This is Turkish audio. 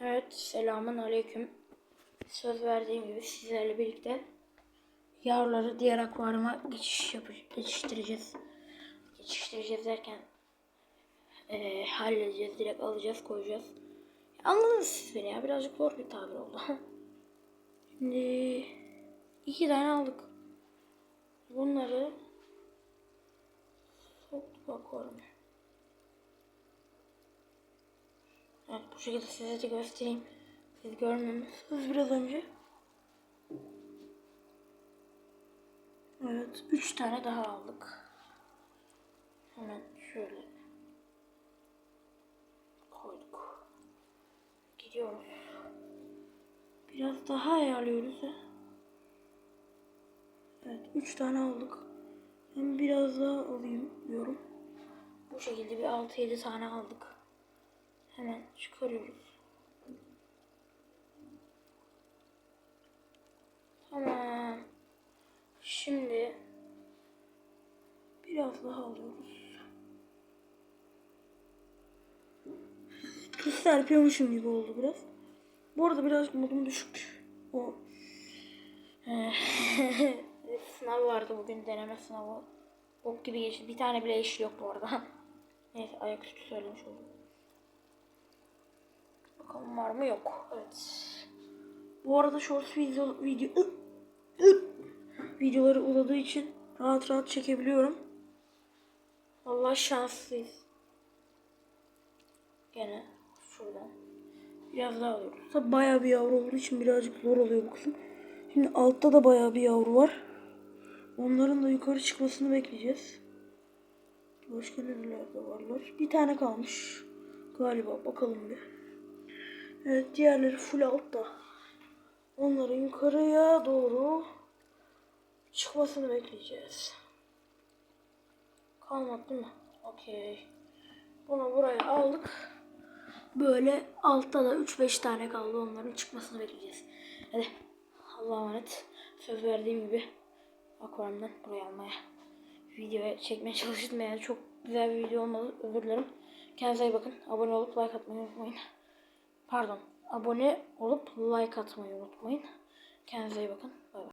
Evet, selamun aleyküm. Söz verdiğim gibi sizlerle birlikte yavruları diğer akvaryuma geçiş yapacağız, geçiştireceğiz. Geçiştireceğiz derken eee halledeceğiz, direkt alacağız, koyacağız. Anladınız siz beni ya, birazcık zor bir tabir oldu. Şimdi iki tane aldık. Bunları soktuk akvaryuma. Evet bu şekilde size de göstereyim. Siz görmemişsiniz biraz önce. Evet 3 tane daha aldık. Hemen şöyle koyduk. Gidiyoruz. Biraz daha ayarlıyoruz. ya. Evet 3 tane aldık. Ben biraz daha alayım diyorum. Bu şekilde bir 6-7 tane aldık. Hemen çıkarıyoruz. Tamam. Şimdi biraz daha alıyoruz. Tuz serpiyormuşum gibi oldu biraz. Bu arada birazcık modum düşük. O sınav vardı bugün deneme sınavı. Bok gibi geçti. Bir tane bile iş yok bu arada. Neyse ayaküstü söylemiş oldum. Bakalım var mı yok. Evet. Bu arada shorts video, video videoları uzadığı için rahat rahat çekebiliyorum. Allah şanslıyız. Gene şuradan. Biraz daha alıyoruz. Tabi bayağı bir yavru olduğu için birazcık zor oluyor bu kısım. Şimdi altta da bayağı bir yavru var. Onların da yukarı çıkmasını bekleyeceğiz. Başka nerelerde varlar? Bir tane kalmış. Galiba bakalım bir. Evet diğerleri full altta. Onların yukarıya doğru çıkmasını bekleyeceğiz. Kalmadı değil mi? Okey. Bunu buraya aldık. Böyle altta da 3-5 tane kaldı. Onların çıkmasını bekleyeceğiz. Hadi. Allah'a emanet. Söz verdiğim gibi akvaryumdan buraya almaya videoya çekmeye çalıştım. Yani çok güzel bir video olmadı. Özür dilerim. Kendinize iyi bakın. Abone olup like atmayı unutmayın. Pardon. Abone olup like atmayı unutmayın. Kendinize iyi bakın. Bay bay.